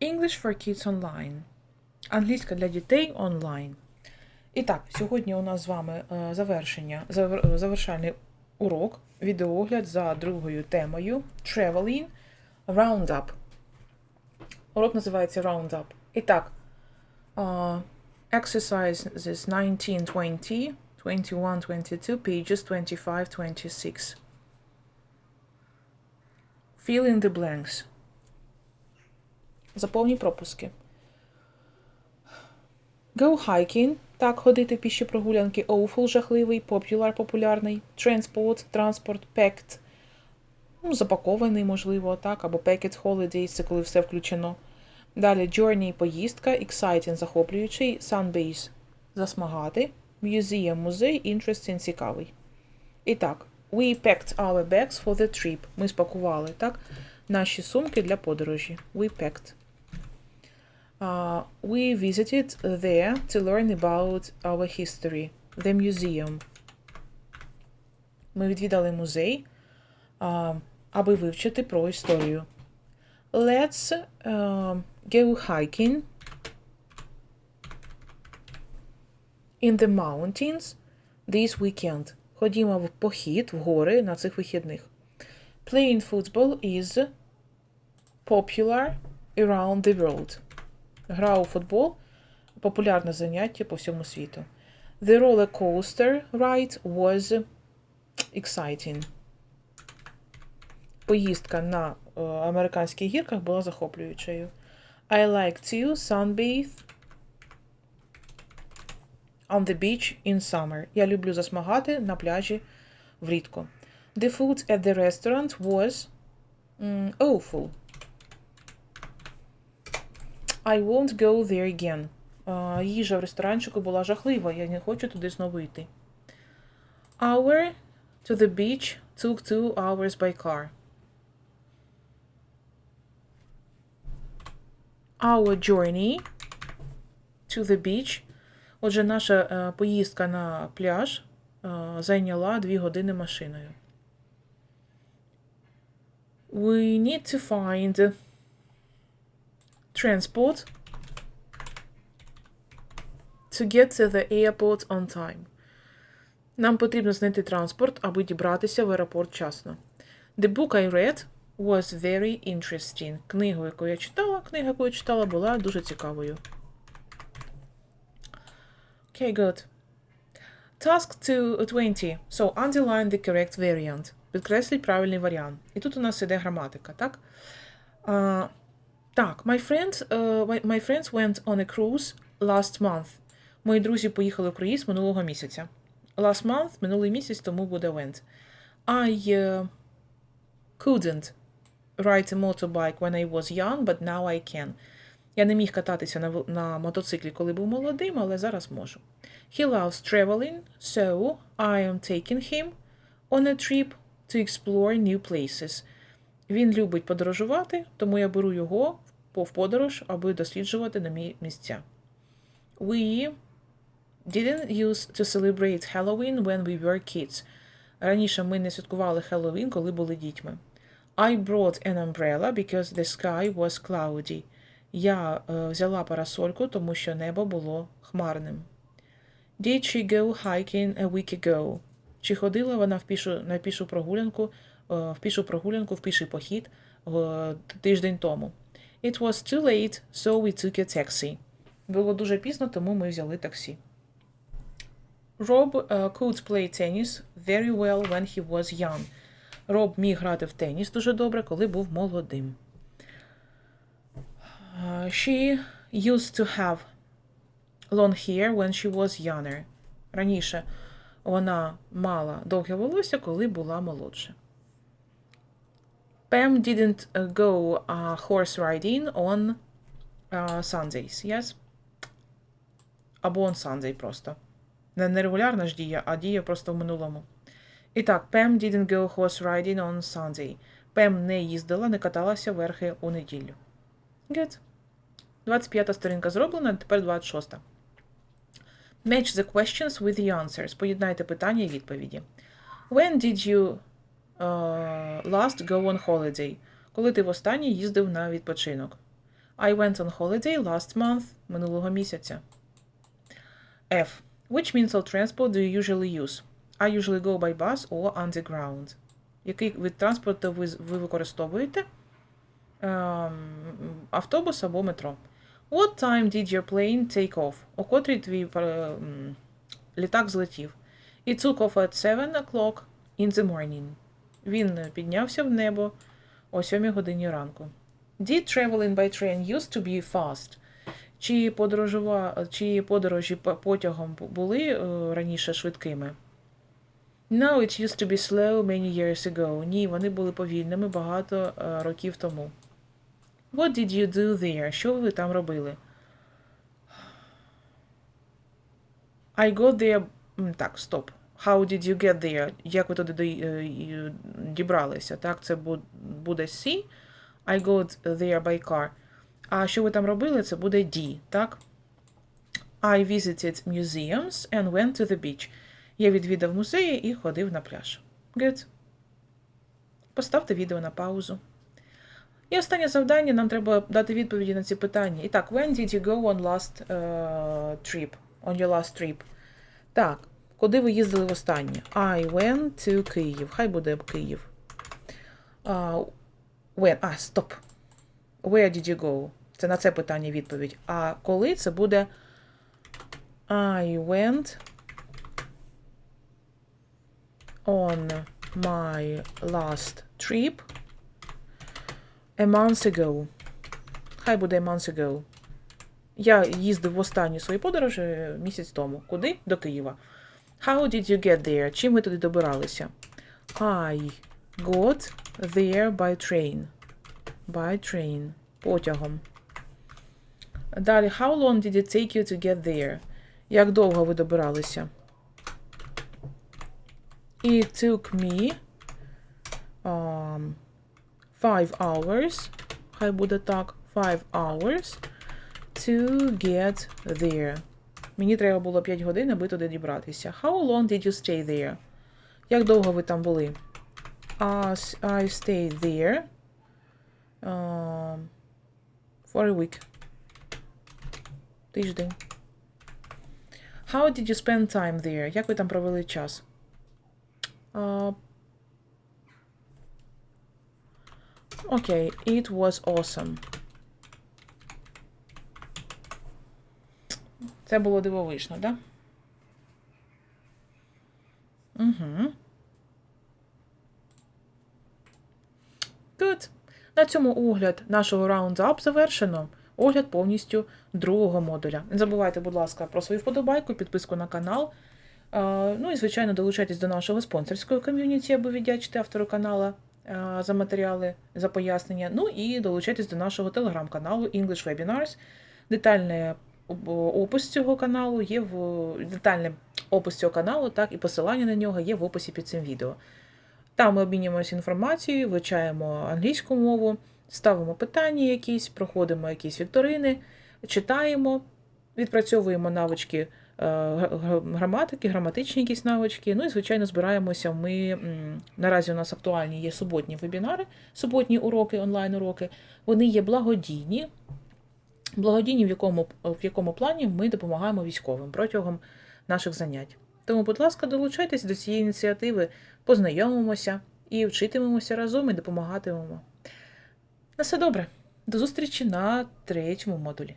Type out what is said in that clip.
English for Kids Online. Англійська для дітей онлайн. І так, сьогодні у нас з вами е, завершення, е, завершальний урок, відеоогляд за другою темою Traveling Roundup. Урок називається Roundup. І так, е, exercises 19, 20, 21, 22, pages 25, 26. Fill in the blanks. Заповні пропуски. Go hiking. Так, ходити в піші прогулянки. Awful – жахливий. Popular – популярний. Transport – транспорт. Packed – ну, запакований, можливо, так. Або packed holidays – це коли все включено. Далі journey – поїздка. Exciting – захоплюючий. Sunbase – засмагати. Museum – музей. Interesting – цікавий. І так, we packed our bags for the trip. Ми спакували, так, наші сумки для подорожі. We packed. Uh, we visited there to learn about our history, the museum. Ми відвідали музей, а, аби вивчити про історію. Let's uh, go hiking in the mountains this weekend. Ходімо в похід в гори на цих вихідних. Playing football is popular around the world. Гра у футбол популярне заняття по всьому світу. The roller coaster ride was exciting. Поїздка на е, американських гірках була захоплюючою. I like to sunbathe on the beach in summer. Я люблю засмагати на пляжі влітку. The food at the restaurant was awful. I won't go there again. А, їжа в ресторанчику була жахлива, я не хочу туди знову йти. Hour to the beach took two hours by car. Our journey to the beach. Отже, наша е, поїздка на пляж е, зайняла дві години машиною. We need to find transport to get to the airport on time. Нам потрібно знайти транспорт, аби дібратися в аеропорт вчасно. The book I read was very interesting. Книгу, яку я читала, книга, яку я читала, була дуже цікавою. Okay, good. Task to 20. So, underline the correct variant. Підкресліть правильний варіант. І тут у нас іде граматика, так? Так, my friend, uh, my- friends went on a cruise last month. Мої друзі поїхали в круїз минулого місяця. Last month, минулий місяць, тому буде went. I uh, couldn't ride a motorbike when I was young, but now I can. Я не міг кататися на, на мотоциклі, коли був молодим, але зараз можу. He loves traveling, so I am taking him on a trip to explore new places. Він любить подорожувати, тому я беру його в подорож, аби досліджувати нові місця. We didn't used to celebrate Halloween when we were kids. Раніше ми не святкували Хеллоуін, коли були дітьми. I brought an umbrella because the sky was cloudy. Я е, взяла парасольку, тому що небо було хмарним. Did she go hiking a week ago? Чи ходила вона в пішу, на пішу прогулянку, е, в пішу прогулянку, в піший похід е, тиждень тому? It was too late, so we took a taxi. Було дуже пізно, тому ми взяли таксі. Rob uh, could play tennis very well when he was young. Роб міг грати в теніс дуже добре, коли був молодим. Uh, she used to have long hair when she was younger. Раніше вона мала довге волосся, коли була молодша. Pam didn't uh, go uh, horse riding on uh, Sundays, yes? Або on Sunday просто. Не нерегулярна ж дія, а дія просто в минулому. І так, Pam didn't go horse riding on Sunday. Пем не їздила, не каталася верхи у неділю. Good. 25 сторінка зроблена, тепер 26. Match the questions with the answers. Поєднайте питання і відповіді. When did you last go on holiday? Коли ти востаннє їздив на відпочинок? I went on holiday last month минулого місяця. F. Which means of transport do you usually use? I usually go by bus or underground. Який вид транспорту ви, ви використовуєте? Ем, автобус або метро. What time did your plane take off? О котрій твій е, літак злетів? It took off at 7 o'clock in the morning. Він піднявся в небо о 7 годині ранку. Did traveling by train used to be fast? Чи, подорожува, чи подорожі потягом були е, раніше швидкими? No, it used to be slow many years ago. Ні, вони були повільними багато е, років тому. What did you do there? Що ви там робили? I got there. Так, стоп. How did you get there? Як ви туди е, і- дібралися? Так, це буде C. I got there by car. А що ви там робили? Це буде D, так? I visited museums and went to the beach. Я відвідав музеї і ходив на пляж. Good. Поставте відео на паузу. І останнє завдання нам треба дати відповіді на ці питання. І так, when did you go on last uh, trip? On your last trip? Так, куди ви їздили востаннє? I went to Київ. Хай буде Київ. Uh, when? А, стоп. Where did you go? Це на це питання відповідь. А коли це буде I went on my last trip a month ago. Хай буде a month ago. Я їздив в останні свої подорожі місяць тому. Куди? До Києва. How did you get there? Чим ви туди добиралися? I got there by train. By train. Потягом. Далі, how long did it take you to get there? Як довго ви добиралися? It took me um, five hours. Хай буде так. Five hours to get there. Мені треба було 5 годин, аби туди дібратися. How long did you stay there? Як довго ви там були? As I stayed there um, for a week. Тиждень. How did you spend time there? Як ви там провели час? Uh, Окей, it was awesome. Це було дивовижно, так? Да? Угу. Good. На цьому огляд нашого раундап завершено. Огляд повністю другого модуля. Не забувайте, будь ласка, про свою вподобайку, підписку на канал. Е, Ну і, звичайно, долучайтесь до нашого спонсорського ком'юніті, аби віддячити автору канала е, за матеріали, за пояснення. Ну і долучайтесь до нашого телеграм-каналу English Webinars. Детальний об- опис цього каналу є в детальний опис цього каналу, так, і посилання на нього є в описі під цим відео. Там ми обмінюємося інформацією, вивчаємо англійську мову, ставимо питання якісь, проходимо якісь вікторини, читаємо, відпрацьовуємо навички е, гра- гра- граматики, граматичні якісь навички. Ну і, звичайно, збираємося. Ми наразі у нас актуальні є суботні вебінари, суботні уроки, онлайн-уроки. Вони є благодійні. Благодійні, в якому, в якому плані ми допомагаємо військовим протягом наших занять. Тому, будь ласка, долучайтесь до цієї ініціативи, познайомимося і вчитимемося разом і допомагатимемо. На все добре. До зустрічі на третьому модулі.